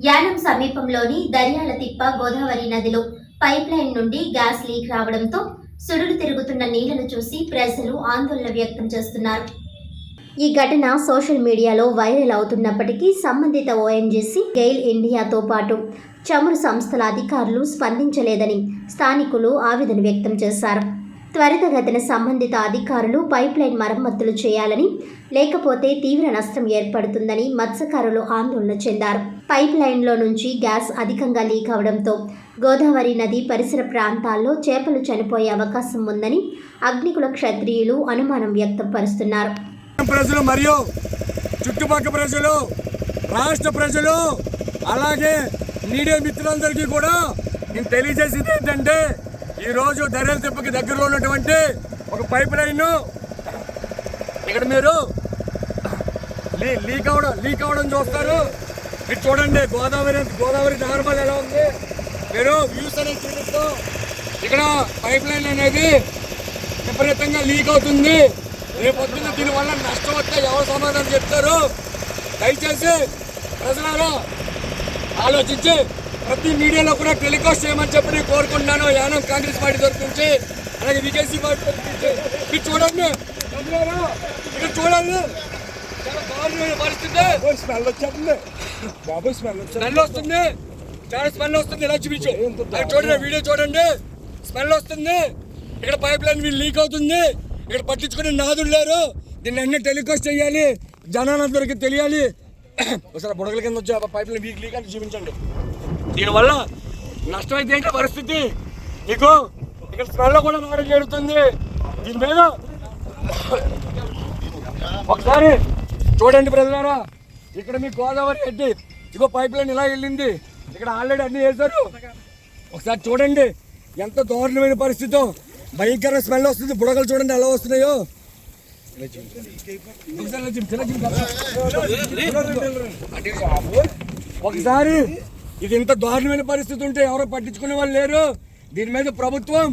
యానం సమీపంలోని దర్యాల తిప్ప గోదావరి నదిలో పైప్ లైన్ నుండి గ్యాస్ లీక్ రావడంతో సుడులు తిరుగుతున్న నీళ్ళను చూసి ప్రజలు ఆందోళన వ్యక్తం చేస్తున్నారు. ఈ ఘటన సోషల్ మీడియాలో వైరల్ అవుతున్నప్పటికీ సంబంధిత ఓఎన్జీసీ గెయిల్ ఇండియాతో పాటు చమురు సంస్థల అధికారులు స్పందించలేదని స్థానికులు ఆవేదన వ్యక్తం చేశారు. త్వరితగతిన సంబంధిత అధికారులు పైప్లైన్ మరమ్మతులు చేయాలని లేకపోతే తీవ్ర నష్టం ఏర్పడుతుందని మత్స్యకారులు ఆందోళన చెందారు. పైప్లైన్లో నుంచి గ్యాస్ అధికంగా లీక్ అవడంతో గోదావరి నది పరిసర ప్రాంతాల్లో చేపలు చనిపోయే అవకాశం ఉందని అగ్నికుల క్షత్రియులు అనుమానం వ్యక్తపరుస్తున్నారు ప్రజలు మరియు చుట్టుపక్కల ప్రజలు రాష్ట్ర ప్రజలు అలాగే మీడియా మిత్రులందరికీ కూడా నేను తెలియజేసింది ఏంటంటే ఈరోజు ధరల తిప్పకి దగ్గరలో ఉన్నటువంటి ఒక పైప్ లైన్. ఇక్కడ మీరు లీ లీక్ అవడం లీక్ అవడం చూస్తారు. మీరు చూడండి గోదావరి గోదావరి నార్మల్ ఎలా ఉంది? మీరు వ్యూస్ అనేది చూపిస్తూ ఇక్కడ పైప్ లైన్ అనేది విపరీతంగా లీక్ అవుతుంది. రేపు పొద్దున్న దీనివల్ల నష్టం వస్తే ఎవరు సమాధానం చెప్తారు? దయచేసి ప్రజలారా ఆలోచించి ప్రతి మీడియాలో కూడా టెలికాస్ట్ చేయమని చెప్పి నేను కోరుకుంటున్నాను. యానం కాంగ్రెస్ పార్టీ తరఫు నుంచి అలాగే వికేసీ పార్టీ తరఫు నుంచి. మీరు చూడండి ఇక్కడ చూడండి. చాలా దారుణమైన పరిస్థితి. స్మెల్ వచ్చేస్తుంది. బాబు స్మెల్ వచ్చేస్తుంది. స్మెల్ వస్తుంది. చాలా స్మెల్ వస్తుంది ఇలా చూపించు. చూడండి వీడియో చూడండి. స్మెల్ వస్తుంది. ఇక్కడ పైప్ లైన్ లీక్ అవుతుంది. ఇక్కడ పట్టించుకునే నాదులు లేరు. దీన్ని అన్ని టెలికాస్ట్ చేయాలి. జనాలందరికీ తెలియాలి. ఒకసారి బుడగల కింద వచ్చి పైప్ లైన్ వీక్ లీక్ అని చూపించండి. దీనివల్ల నష్టం అయితే ఏంటి పరిస్థితి? మీకు ఇక్కడ స్మెల్ కూడా రావడం జరుగుతుంది. దీని మీద ఒకసారి చూడండి ప్రజలారా ఇక్కడ మీ గోదావరి ఎడ్డి ఇగో పైప్ లైన్ ఇలా వెళ్ళింది. ఇక్కడ ఆల్రెడీ అన్ని వేశారు. ఒకసారి చూడండి ఎంత దారుణమైన పరిస్థితి భయంకర స్మెల్ వస్తుంది. బుడగలు చూడండి ఎలా వస్తున్నాయో. ఒకసారి ఇది ఇంత దారుణమైన పరిస్థితి ఉంటే ఎవరో పట్టించుకునే వాళ్ళు లేరు. దీని మీద ప్రభుత్వం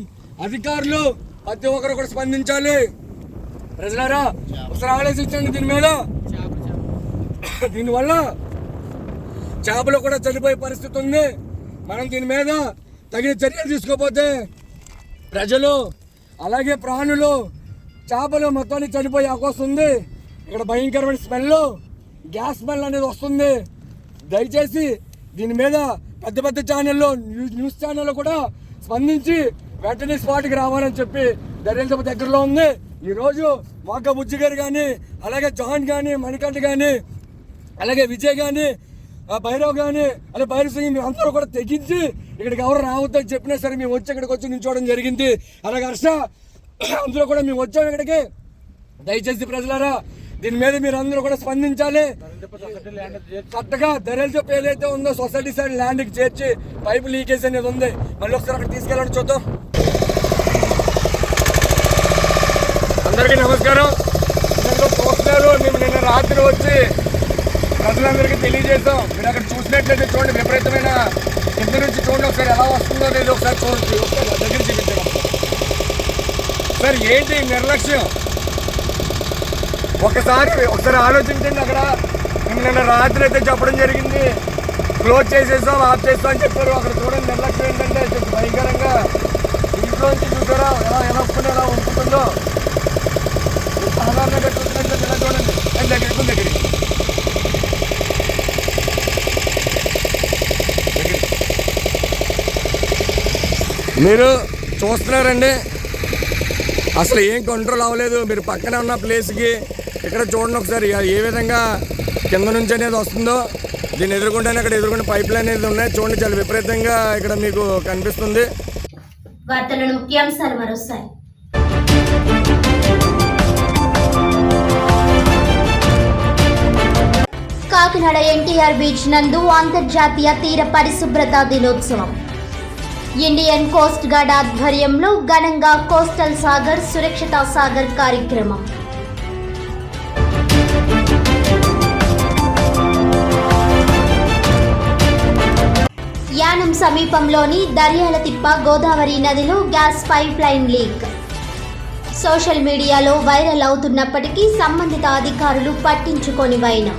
అధికారులు ప్రతి ఒక్కరు కూడా స్పందించాలి. ప్రజలారా ఒకసారి ఆలోచించండి దీని మీద. దీనివల్ల చేపలు కూడా చనిపోయే పరిస్థితి ఉంది. మనం దీని మీద తగిన చర్యలు తీసుకోకపోతే ప్రజలు అలాగే ప్రాణులు చేపలు మొత్తాన్ని చనిపోయే అవకాశం ఉంది. ఇక్కడ భయంకరమైన స్మెల్ గ్యాస్ స్మెల్ అనేది వస్తుంది. దయచేసి దీని మీద పెద్ద పెద్ద ఛానల్లో న్యూస్ న్యూస్ ఛానల్లో కూడా స్పందించి వెంటనే స్పాట్కి రావాలని చెప్పి దర్యాప్తు దగ్గరలో ఉంది. ఈరోజు మాక బుజ్జి గారు కానీ అలాగే జాన్ కానీ మణికంఠ కానీ అలాగే విజయ్ కానీ భైరవ్ కానీ అలాగే భైరవ్ సింగ్ మేము అందరూ కూడా తెగించి ఇక్కడికి ఎవరు రావద్దని చెప్పినా సరే మేము వచ్చి ఇక్కడికి వచ్చి నిల్చోవడం జరిగింది. అలాగే హర్ష అందులో కూడా మేము వచ్చాము ఇక్కడికి. దయచేసి ప్రజలారా దీని మీద మీరు అందరూ కూడా స్పందించాలి. చక్కగా ధరలు చెప్పి ఏదైతే ఉందో సొసైటీ సైడ్ ల్యాండ్కి చేర్చి పైపు లీకేజ్ అనేది ఉంది. మళ్ళీ ఒకసారి అక్కడ తీసుకెళ్ళండి చూద్దాం. అందరికీ నమస్కారం. అందరికీ చూస్తున్నారు మేము నిన్న రాత్రి వచ్చి ప్రజలందరికీ తెలియజేస్తాం మీరు అక్కడ చూసినట్లయితే చూడండి విపరీతమైన కింద నుంచి చూడండి ఒకసారి ఎలా వస్తుందో అనేది ఒకసారి చూడండి. ఒకసారి దగ్గర చూపించాం సార్ ఏంటి నిర్లక్ష్యం? ఒకసారి ఒకసారి ఆలోచించండి అక్కడ. మేము నిన్న రాత్రి అయితే చెప్పడం జరిగింది. క్లోజ్ చేసేసాం ఆఫ్ చేస్తాం అని చెప్పారు. అక్కడ చూడండి నిర్లక్ష్యం ఏంటంటే భయంకరంగా ఇంట్లో నుంచి చూసారా ఎలా ఎలా ఎలా ఉంటుందో. సాధారణంగా చూసినట్లయితే ఇలా చూడండి. అండ్ దగ్గరికి దగ్గరికి. మీరు చూస్తున్నారండి. అసలు ఏం కంట్రోల్ అవ్వలేదు. మీరు పక్కన ఉన్న ప్లేస్కి ఇక్కడ చూడండి ఒకసారి ఏ విధంగా కింద నుంచి అనేది వస్తుందో. దీన్ని ఎదుర్కొంటేనే అక్కడ ఎదుర్కొంటే పైప్ లైన్ అనేది ఉన్నాయి. చూడండి చాలా విపరీతంగా ఇక్కడ మీకు కనిపిస్తుంది. వార్తలను ముఖ్యాంశాలు మరోసారి. కాకినాడ ఎన్టీఆర్ బీచ్ నందు అంతర్జాతీయ తీర పరిశుభ్రత దినోత్సవం. ఇండియన్ కోస్ట్ గార్డ్ ఆధ్వర్యంలో ఘనంగా కోస్టల్ సాగర్ సురక్షిత సాగర్ కార్యక్రమం. సమీపంలోని దర్యాలతిప్ప గోదావరి నదిలో gas pipe line leak. Social మీడియాలో వైరల్ అవుతున్నప్పటికీ సంబంధిత అధికారులు పట్టించుకొని వైన.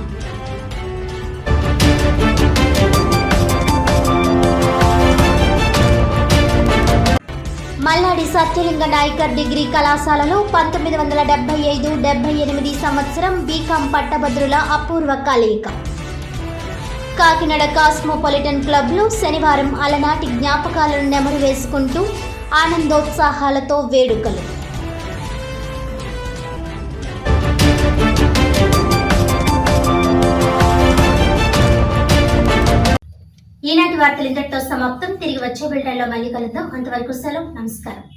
మల్లాడి సత్యలింగ నాయకర్ డిగ్రీ కళాశాలలో పంతొమ్మిది వందల డెబ్బై ఐదు డెబ్బై ఎనిమిది సంవత్సరం బీకాం పట్టభద్రుల అపూర్వ కలయిక. కాకినాడ కాస్మోపాలిటన్ క్లబ్లో శనివారం అలనాటి జ్ఞాపకాలను నెమరు వేసుకుంటూ ఆనందోత్సాహాలతో వేడుకలు. ఈనాటి వార్తలు ఇంతటితో సమాప్తం. తిరిగి వచ్చే బిల్టన్లో మళ్ళీ కలుద్దాం. అంతవరకు సెలవు. నమస్కారం.